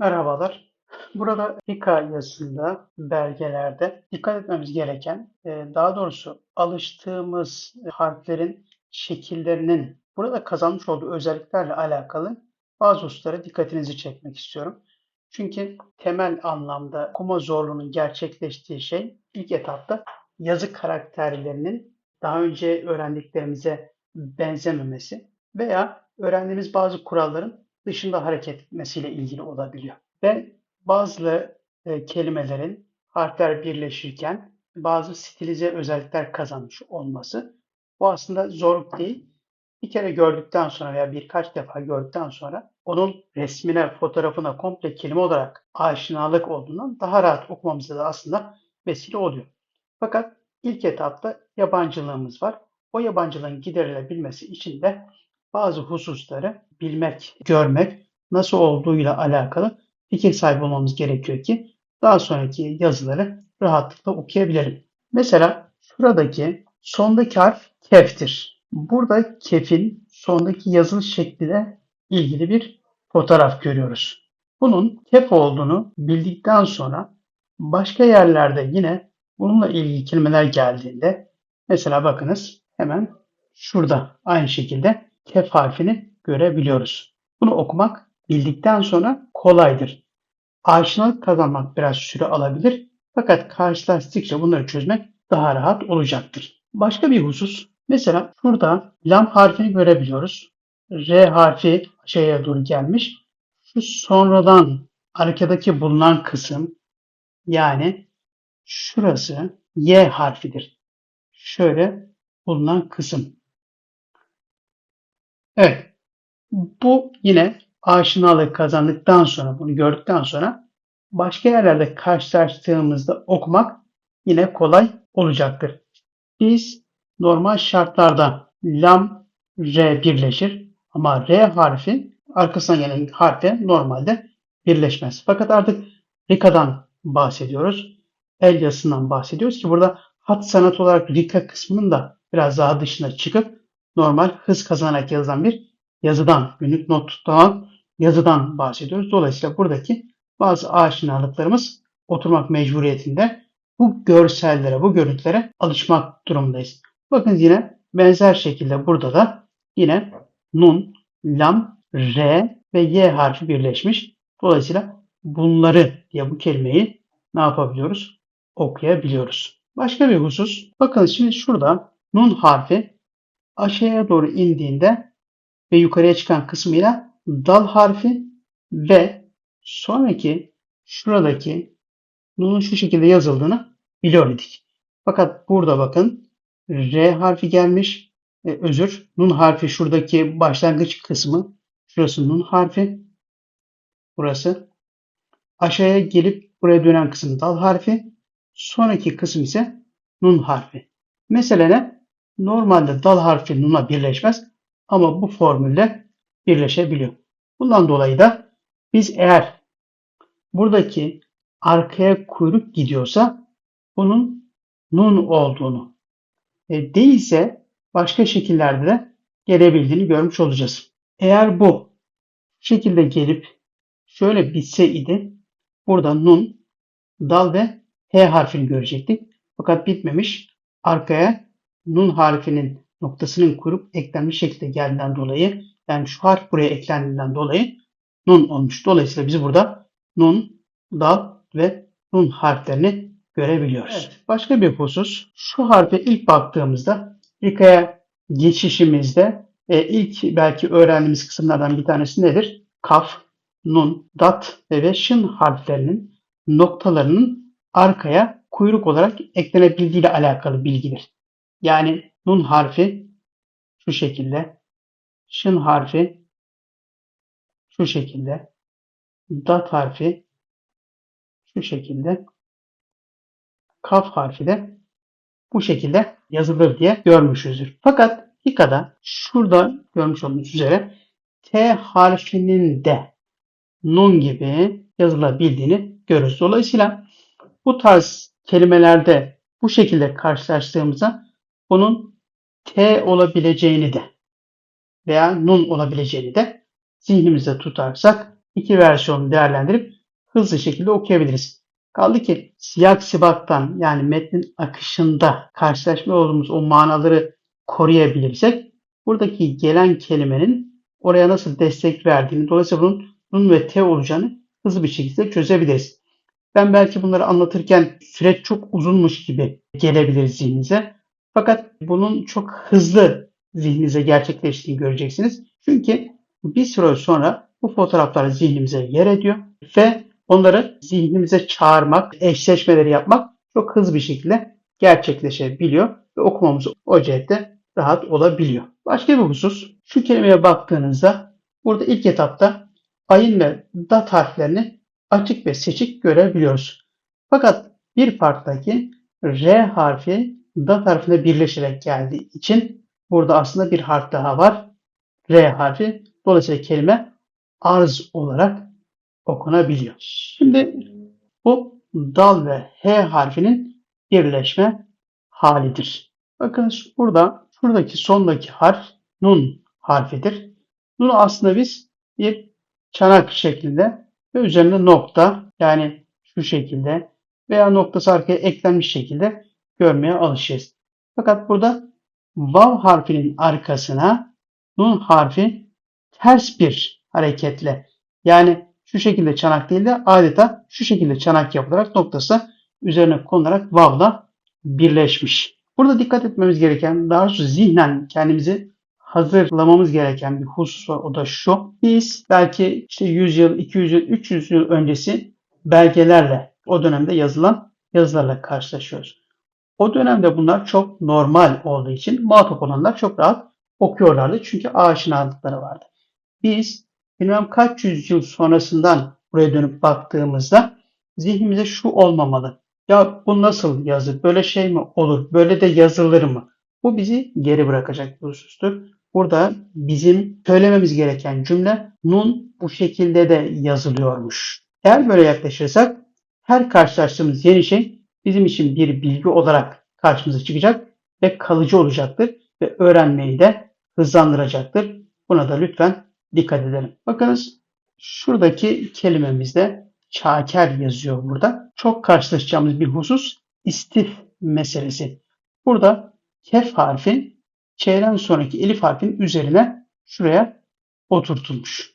Merhabalar. Burada Hika yazısında, belgelerde dikkat etmemiz gereken, e, daha doğrusu alıştığımız harflerin şekillerinin burada kazanmış olduğu özelliklerle alakalı bazı hususlara dikkatinizi çekmek istiyorum. Çünkü temel anlamda okuma zorluğunun gerçekleştiği şey ilk etapta yazı karakterlerinin daha önce öğrendiklerimize benzememesi veya öğrendiğimiz bazı kuralların dışında hareket etmesiyle ilgili olabiliyor. Ve bazı e, kelimelerin harfler birleşirken bazı stilize özellikler kazanmış olması bu aslında zorluk değil. Bir kere gördükten sonra veya birkaç defa gördükten sonra onun resmine, fotoğrafına komple kelime olarak aşinalık olduğundan daha rahat okumamıza da aslında vesile oluyor. Fakat ilk etapta yabancılığımız var. O yabancılığın giderilebilmesi için de bazı hususları bilmek, görmek, nasıl olduğuyla alakalı fikir sahibi olmamız gerekiyor ki daha sonraki yazıları rahatlıkla okuyabilirim. Mesela şuradaki sondaki harf keftir. Burada kefin sondaki yazılış şekliyle ilgili bir fotoğraf görüyoruz. Bunun kef olduğunu bildikten sonra başka yerlerde yine bununla ilgili kelimeler geldiğinde mesela bakınız hemen şurada aynı şekilde kef harfini görebiliyoruz. Bunu okumak bildikten sonra kolaydır. Aşinalık kazanmak biraz süre alabilir fakat karşılaştıkça bunları çözmek daha rahat olacaktır. Başka bir husus mesela şurada lam harfini görebiliyoruz. R harfi aşağıya doğru gelmiş. Şu sonradan arkadaki bulunan kısım yani şurası Y harfidir. Şöyle bulunan kısım. Evet. Bu yine aşinalık kazandıktan sonra, bunu gördükten sonra başka yerlerde karşılaştığımızda okumak yine kolay olacaktır. Biz normal şartlarda lam R birleşir ama R harfi arkasına gelen harfe normalde birleşmez. Fakat artık Rika'dan bahsediyoruz. El yazısından bahsediyoruz ki burada hat sanat olarak Rika kısmının da biraz daha dışına çıkıp normal hız kazanarak yazılan bir yazıdan, günlük not tutan yazıdan bahsediyoruz. Dolayısıyla buradaki bazı aşinalıklarımız oturmak mecburiyetinde bu görsellere, bu görüntülere alışmak durumundayız. Bakın yine benzer şekilde burada da yine nun, lam, r ve y harfi birleşmiş. Dolayısıyla bunları diye bu kelimeyi ne yapabiliyoruz? Okuyabiliyoruz. Başka bir husus. Bakın şimdi şurada nun harfi aşağıya doğru indiğinde ve yukarıya çıkan kısmıyla dal harfi ve sonraki şuradaki nunun şu şekilde yazıldığını biliyor idik. Fakat burada bakın R harfi gelmiş. E, özür. Nun harfi şuradaki başlangıç kısmı. Şurası nun harfi. Burası. Aşağıya gelip buraya dönen kısım dal harfi. Sonraki kısım ise nun harfi. Mesele ne? Normalde dal harfi nunla birleşmez ama bu formülle birleşebiliyor. Bundan dolayı da biz eğer buradaki arkaya kuyruk gidiyorsa bunun nun olduğunu e, değilse başka şekillerde de gelebildiğini görmüş olacağız. Eğer bu şekilde gelip şöyle bitse idi burada nun, dal ve H harfini görecektik. Fakat bitmemiş. Arkaya nun harfinin noktasının kurup eklenmiş şekilde geldiğinden dolayı yani şu harf buraya eklendiğinden dolayı nun olmuş. Dolayısıyla biz burada nun, dal ve nun harflerini görebiliyoruz. Evet, başka bir husus şu harfe ilk baktığımızda ilkaya geçişimizde e, ilk belki öğrendiğimiz kısımlardan bir tanesi nedir? Kaf, nun, dat ve şın harflerinin noktalarının arkaya kuyruk olarak eklenebildiği ile alakalı bilgidir. Yani nun harfi şu şekilde, şın harfi şu şekilde, dat harfi şu şekilde, kaf harfi de bu şekilde yazılır diye görmüşüzdür. Fakat Hika'da şurada görmüş olduğunuz üzere T harfinin de nun gibi yazılabildiğini görürüz. Dolayısıyla bu tarz kelimelerde bu şekilde karşılaştığımızda bunun T olabileceğini de veya nun olabileceğini de zihnimizde tutarsak iki versiyonu değerlendirip hızlı şekilde okuyabiliriz. Kaldı ki siyak sibaktan yani metnin akışında karşılaşma olduğumuz o manaları koruyabilirsek buradaki gelen kelimenin oraya nasıl destek verdiğini dolayısıyla bunun nun ve t olacağını hızlı bir şekilde çözebiliriz. Ben belki bunları anlatırken süreç çok uzunmuş gibi gelebilir zihninize. Fakat bunun çok hızlı zihninize gerçekleştiğini göreceksiniz. Çünkü bir süre sonra bu fotoğraflar zihnimize yer ediyor ve onları zihnimize çağırmak, eşleşmeleri yapmak çok hızlı bir şekilde gerçekleşebiliyor ve okumamız o cihette rahat olabiliyor. Başka bir husus, şu kelimeye baktığınızda burada ilk etapta ayın ve dat harflerini açık ve seçik görebiliyoruz. Fakat bir parttaki R harfi dat harfine birleşerek geldiği için burada aslında bir harf daha var. R harfi. Dolayısıyla kelime arz olarak okunabiliyor. Şimdi bu dal ve H harfinin birleşme halidir. Bakın burada şuradaki sondaki harf nun harfidir. Nunu aslında biz bir çanak şeklinde ve üzerinde nokta yani şu şekilde veya noktası arkaya eklenmiş şekilde görmeye alışırız. Fakat burada vav harfinin arkasına nun harfi ters bir hareketle yani şu şekilde çanak değil de adeta şu şekilde çanak yapılarak noktası üzerine konularak vavla birleşmiş. Burada dikkat etmemiz gereken daha doğrusu zihnen kendimizi hazırlamamız gereken bir husus var. O da şu. Biz belki işte 100 yıl, 200 yıl, 300 yıl öncesi belgelerle o dönemde yazılan yazılarla karşılaşıyoruz. O dönemde bunlar çok normal olduğu için muhatap olanlar çok rahat okuyorlardı. Çünkü aşinalıkları vardı. Biz bilmem kaç yüzyıl sonrasından buraya dönüp baktığımızda zihnimize şu olmamalı. Ya bu nasıl yazı? Böyle şey mi olur? Böyle de yazılır mı? Bu bizi geri bırakacak bir husustur. Burada bizim söylememiz gereken cümle nun bu şekilde de yazılıyormuş. Eğer böyle yaklaşırsak her karşılaştığımız yeni şey bizim için bir bilgi olarak karşımıza çıkacak ve kalıcı olacaktır ve öğrenmeyi de hızlandıracaktır. Buna da lütfen dikkat edelim. Bakınız şuradaki kelimemizde çaker yazıyor burada. Çok karşılaşacağımız bir husus istif meselesi. Burada kef harfi ç'den sonraki elif harfin üzerine şuraya oturtulmuş.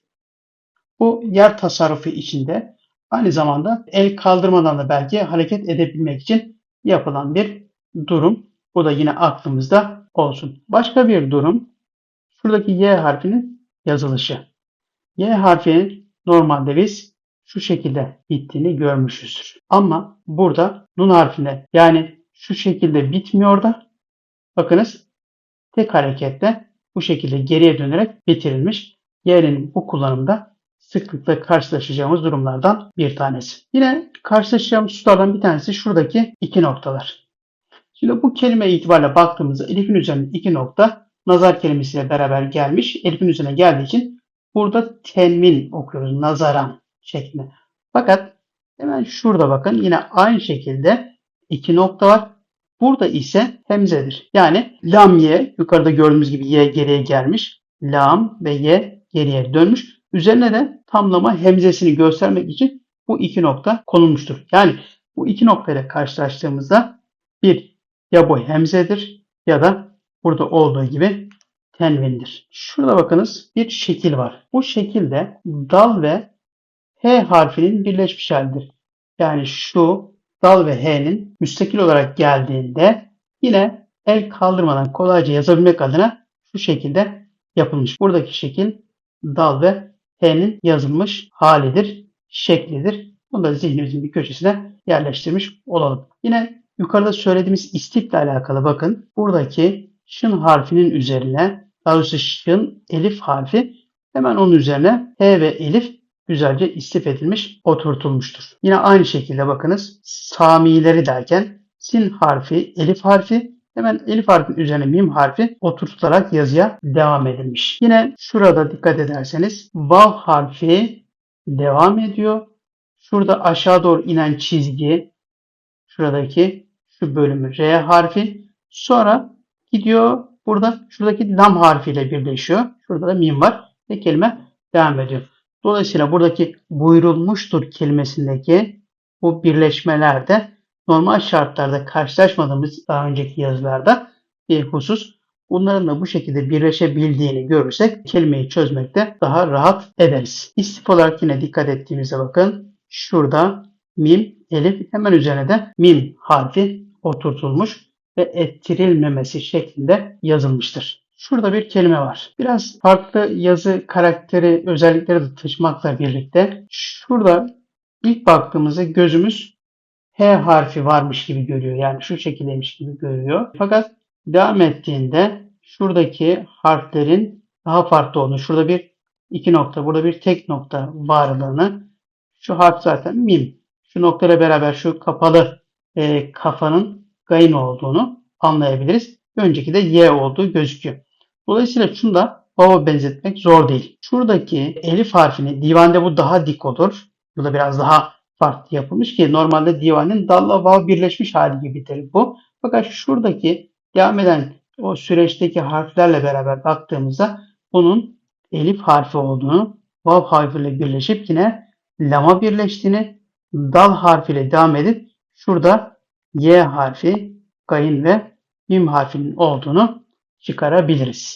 Bu yer tasarrufu içinde aynı zamanda el kaldırmadan da belki hareket edebilmek için yapılan bir durum. Bu da yine aklımızda olsun. Başka bir durum şuradaki Y harfinin yazılışı. Y harfinin normalde biz şu şekilde bittiğini görmüşüzdür. Ama burada nun harfine yani şu şekilde bitmiyor da bakınız tek hareketle bu şekilde geriye dönerek bitirilmiş. Y'nin bu kullanımda sıklıkla karşılaşacağımız durumlardan bir tanesi. Yine karşılaşacağımız hususlardan bir tanesi şuradaki iki noktalar. Şimdi bu kelime itibariyle baktığımızda elifin üzerinde iki nokta nazar kelimesiyle beraber gelmiş. Elifin üzerine geldiği için burada tenmin okuyoruz. Nazaran şeklinde. Fakat hemen şurada bakın yine aynı şekilde iki nokta var. Burada ise hemzedir. Yani lam ye yukarıda gördüğümüz gibi ye geriye gelmiş. Lam ve ye geriye dönmüş. Üzerine de tamlama hemzesini göstermek için bu iki nokta konulmuştur. Yani bu iki noktayla karşılaştığımızda bir ya bu hemzedir ya da burada olduğu gibi tenvindir. Şurada bakınız bir şekil var. Bu şekilde dal ve H harfinin birleşmiş halidir. Yani şu dal ve H'nin müstakil olarak geldiğinde yine el kaldırmadan kolayca yazabilmek adına şu şekilde yapılmış. Buradaki şekil dal ve H'nin yazılmış halidir, şeklidir. Bunu da zihnimizin bir köşesine yerleştirmiş olalım. Yine yukarıda söylediğimiz istifle alakalı bakın. Buradaki şın harfinin üzerine, daha doğrusu şın elif harfi hemen onun üzerine H ve elif güzelce istif edilmiş, oturtulmuştur. Yine aynı şekilde bakınız Samileri derken sin harfi, elif harfi hemen elif harfin üzerine mim harfi oturtularak yazıya devam edilmiş. Yine şurada dikkat ederseniz vav harfi devam ediyor. Şurada aşağı doğru inen çizgi şuradaki şu bölümü R harfi sonra gidiyor burada şuradaki lam harfiyle birleşiyor. Şurada da mim var ve kelime devam ediyor. Dolayısıyla buradaki buyurulmuştur kelimesindeki bu birleşmelerde normal şartlarda karşılaşmadığımız daha önceki yazılarda bir husus. Bunların da bu şekilde birleşebildiğini görürsek kelimeyi çözmekte daha rahat ederiz. İstif olarak yine dikkat ettiğimizde bakın şurada mim, elif hemen üzerine de mim harfi oturtulmuş ve ettirilmemesi şeklinde yazılmıştır. Şurada bir kelime var. Biraz farklı yazı karakteri özellikleri de taşımakla birlikte şurada ilk baktığımızda gözümüz H harfi varmış gibi görüyor. Yani şu şekildeymiş gibi görüyor. Fakat devam ettiğinde şuradaki harflerin daha farklı olduğunu, şurada bir iki nokta, burada bir tek nokta varlığını, şu harf zaten mim. Şu noktayla beraber şu kapalı e, kafanın gayin olduğunu anlayabiliriz. Önceki de y olduğu gözüküyor. Dolayısıyla şunu da vava benzetmek zor değil. Şuradaki elif harfini divanda bu daha dik olur. Burada biraz daha farklı yapılmış ki normalde divanın dalla vav birleşmiş hali gibidir bu. Fakat şuradaki devam eden o süreçteki harflerle beraber baktığımızda bunun elif harfi olduğunu, vav harfiyle birleşip yine lama birleştiğini, dal harfiyle devam edip şurada y harfi, gayin ve mim harfinin olduğunu çıkarabiliriz.